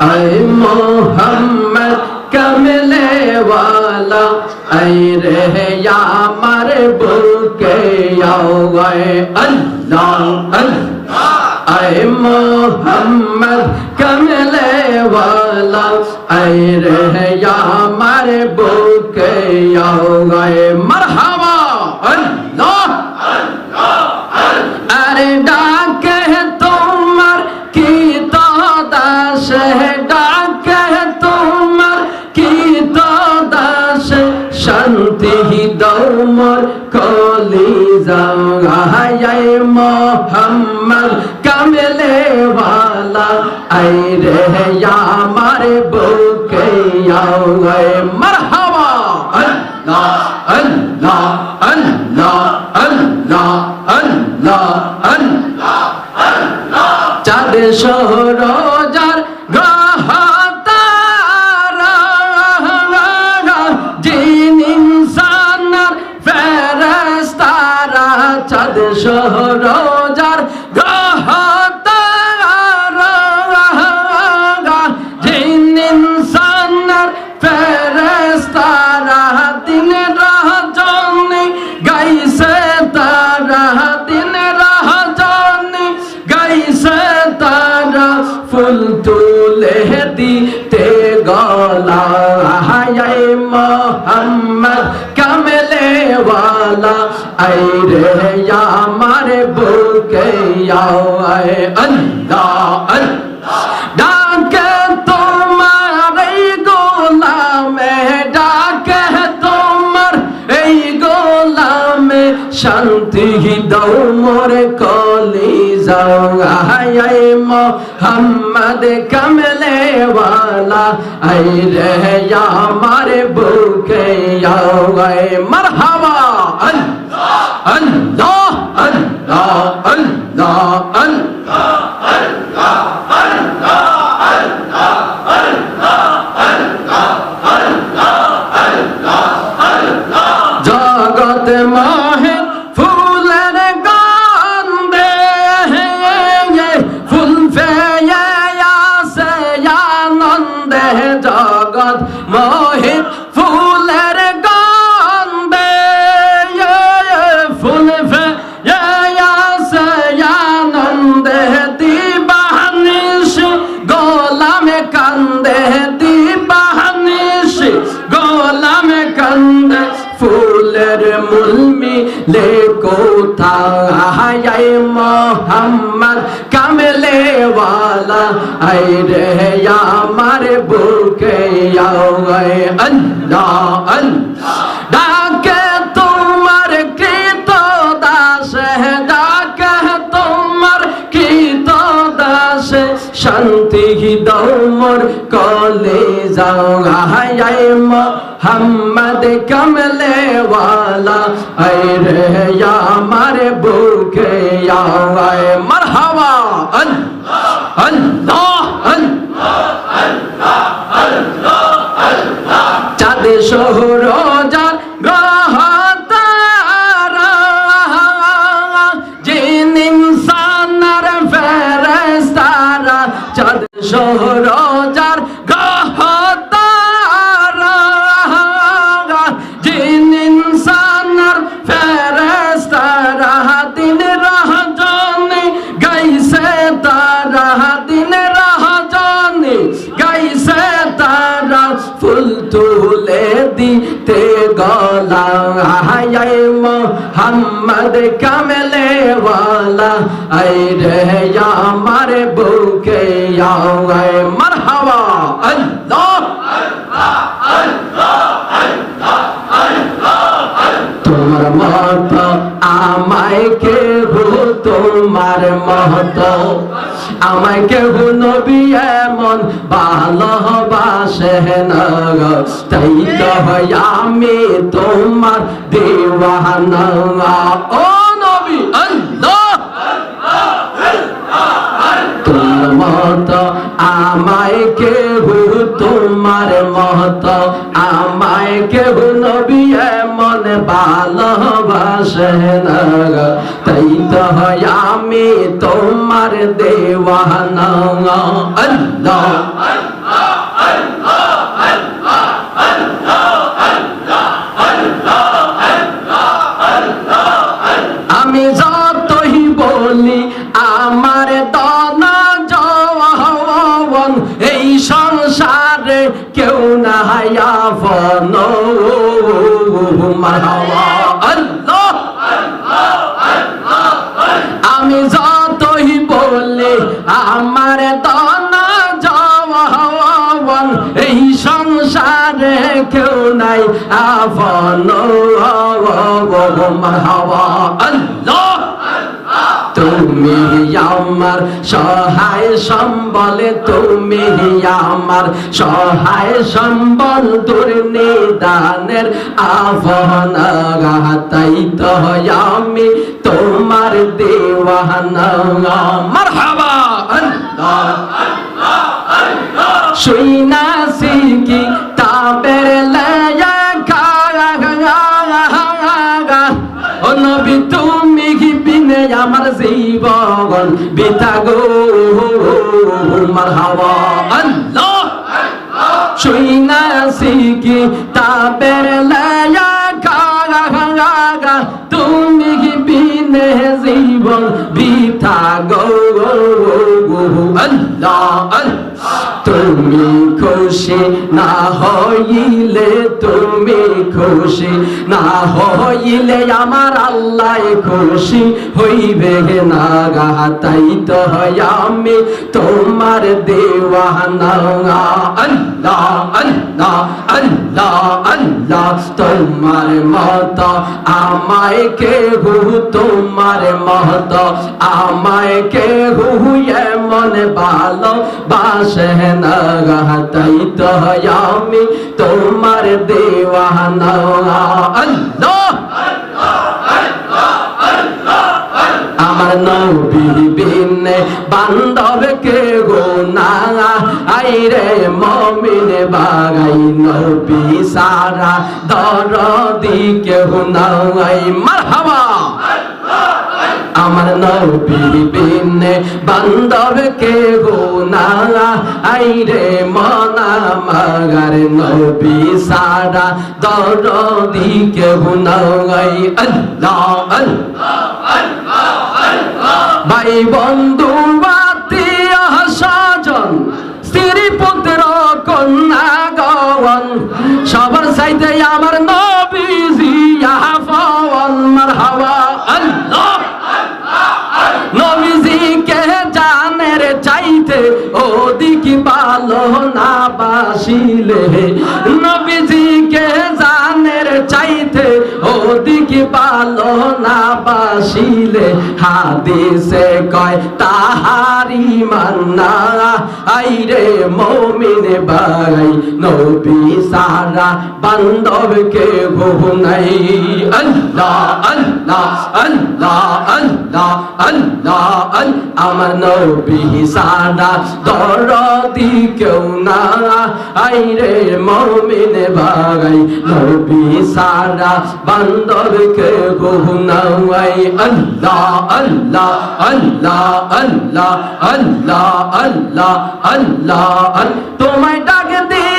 اے محمد کملے والا اے رہ یا مر بل کے یاو گئے اللہ اللہ اے محمد کملے والا اے رہ یا مر بل کے یاو گئے আও মারহাবা। আল্লাহ আল্লাহ আল্লাহ আল্লাহ আল্লাহ আল্লাহ। চাঁদ শহর আই রে আমার বুকে আও, আয় আল্লাহ আল্লাহ। ডাকে তোমার এই গোলামে, ডাকে তোমার এই গোলামে। শান্তি দাও মোর কলি যাও আয় মোহাম্মদ কমলে वाला আই কোথায় মোহাম্মদ কামলে वाला আই রে আমার বুকে মোহাম্মদ কমলে वाला আই রে আমার বুকে আয় মারহাবা আল্লাহ আল্লাহ আল্লাহ চাঁদ শহর যার শহর যার কামলে वाला আই রে আমার বুকে আও আয় মারহাবা আল্লাহ তোমার মত আমায় কেহ তোমার মত আমায় কেহ নবী এমন ভালোবাসে না তাই তো আমি তোমার দেওয়ানা। ও নবী মত আমায় কেহ তোমার মত, আমায় কেহ নবী ভালোবাসে না তাই তো আমি তোমার দেওয়ানা। আল্লাহ। আমি যতই বলে আমার দনা যাওয়ান এই সংসারে কেউ নাই আফল হওয়া তুমি আমার সহায় সম্বল, তুমি আমার সহায় সম্বল, দুর্নিদানের আহ্বান তো আমি তোমার দেওয়ানা। তাবের আমার জীবন বিতা গো মারহাবা। আল্লাহ! শুইনা সিকি তাবের লয়া গা তুমি কি বিনে জীবন বিতা আল্লাহ তুমি খুশি না হইলে তুমি খুশি? না হইলে আমার আল্লাহ খুশি হইবে না গা। তাই তো আমি তোমার দেওয়ানা। তোমার মত। আমায় কে হু তোমার মত। আমায় কে হু এমন ভালো বাসে না তাই তো আমি তোমার আল্লাহ আমার নবী বিনে বান্ধব কে গো না আইরে মমিন বাগাই নবী সারা দরদি কেহ নাই। মারহাবা। আমার নবী বিনে বান্ধব গো না আইরে মনা মাগার নবী সারা দরদি কেহ নাই। আল্লাহ আল্লাহ ভাই বন্ধু আত্মীয় স্বজন স্ত্রী, পুত্র, কন্যা সবার চাইতে আমার নবীজি আফওয়ান, মারহাবা। আল্লাহ নবীজিকে জানের চাইতে ওদিক ভালো না বাসিলে নবীজিকে জানের চাইতে ওদিক ভালো না বাসিলে হাদিসে কয় তাহারি মান্না আইরে মমিন ভাই, নবী সারা বান্ধবকে গো নাই। আল্লাহ। আল্লাহ আল্লাহ আল্লাহ আল্লাহ আল আমার নবী সারা দরদি কেউ না আইরে মমিন ভাই নবী সারা বান্ধবকে গো নাই আল্লাহ আল্লাহ আল্লাহ আল্লাহ আল্লাহ আল্লাহ আল্লাহ তোমায় ডাক দিলে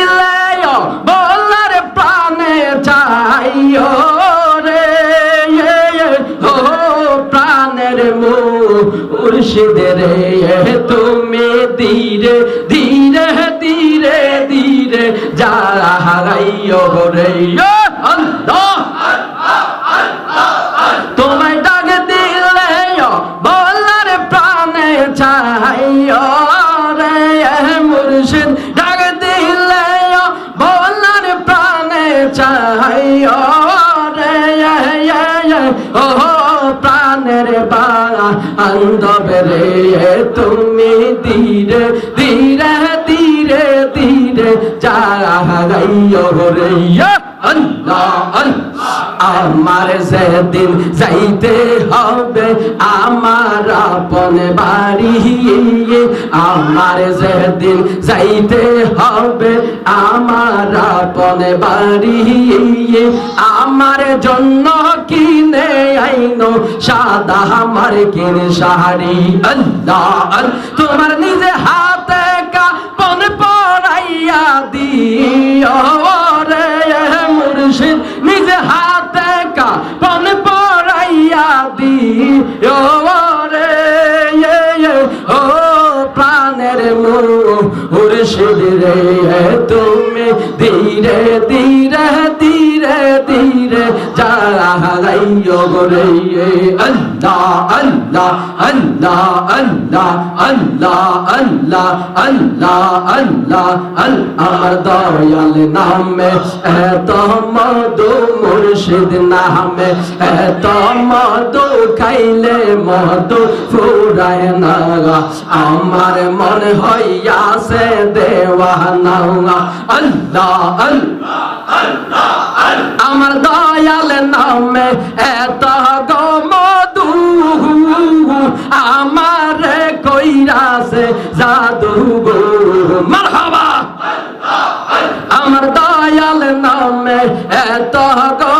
মুর্শিদে তুমি ধীরে ধীরে ধীরে ধীরে যা হারাইও রে আল্লাহ, তোমায় ডাক দিলে বলার প্রাণে চাইও আন্দবে রে তুমি ধীরে ধীরে ধীরে ধীরে যা রে আল্লাহ আল্লাহ। আমার সেদিন যাইতে হবে, আমার আপন বাড়ি, আমার সেদিন যাইতে হবে, আমার আপন বাড়ি, আমার জন্য কিনে আইনো সাদা আমার কিন শাড়ি আল্লাহ, তোমার নিজে হাতে কাপন পরাইয়া দিও। ধীরে ধীরে যা রে আল্লাহ আল্লাহ আল্লাহ আল্লাহ আল্লাহ আল্লাহ আল্লাহ আল্লাহ আল্লাহ মুর্শিদ নামে মধু খাইলে মধু ফুরায় না আমার মন হইয়াছে দেওয়ানা আল্লাহ আল্লাহ। আমার দয়াল নামে এত গো মধু আমার কইরাছে জাদু গো। মারহাবা। আমার দয়াল নামে এত গো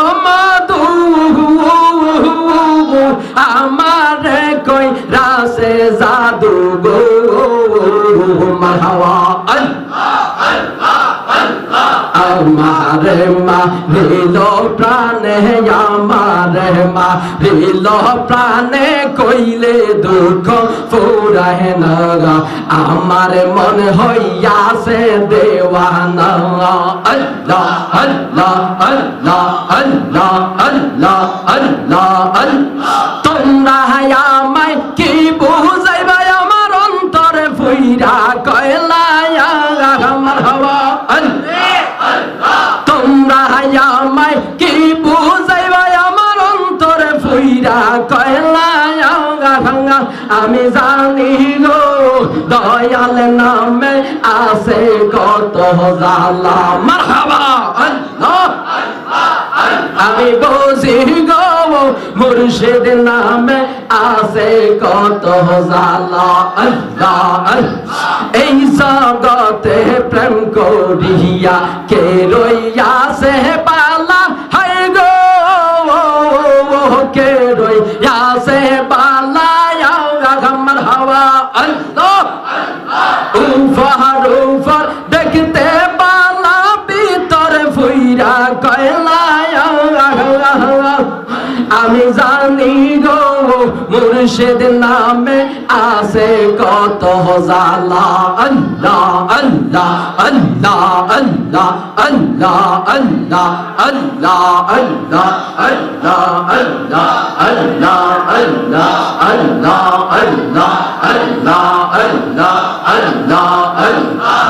আমারে মা লীল প্রাণে আমারে মা লীল প্রাণে কইলে দুঃখ ফুরায় না আমার মন হইয়াছে দেওয়ানা। আল্লাহ আল্লাহ আল্লাহ আল্লাহ আল্লাহ আল্লাহ আল্লাহ। তোমরা আমায় কি বুঝাইবা? আমার অন্তরে ফুইরা কয়লায় দয়াল নামে আছে কত জালা মারহাবা আমি বুঝি গো মুর্শিদ নামে আছে কত জালা আল্লাহ। এই জগতে প্রেম করিয়া কে রইয়া সে আমি জানি গো মুর্শিদ নামে আছে কত জালা আল্লাহ আল্লাহ আল্লাহ আল্লাহ আল্লাহ আল্লাহ আল্লাহ আল্লাহ আল্লাহ আল্লাহ আল্লাহ আল্লাহ আল্লাহ আল্লাহ আল্লাহ আল্লাহ আল্লাহ আল্লাহ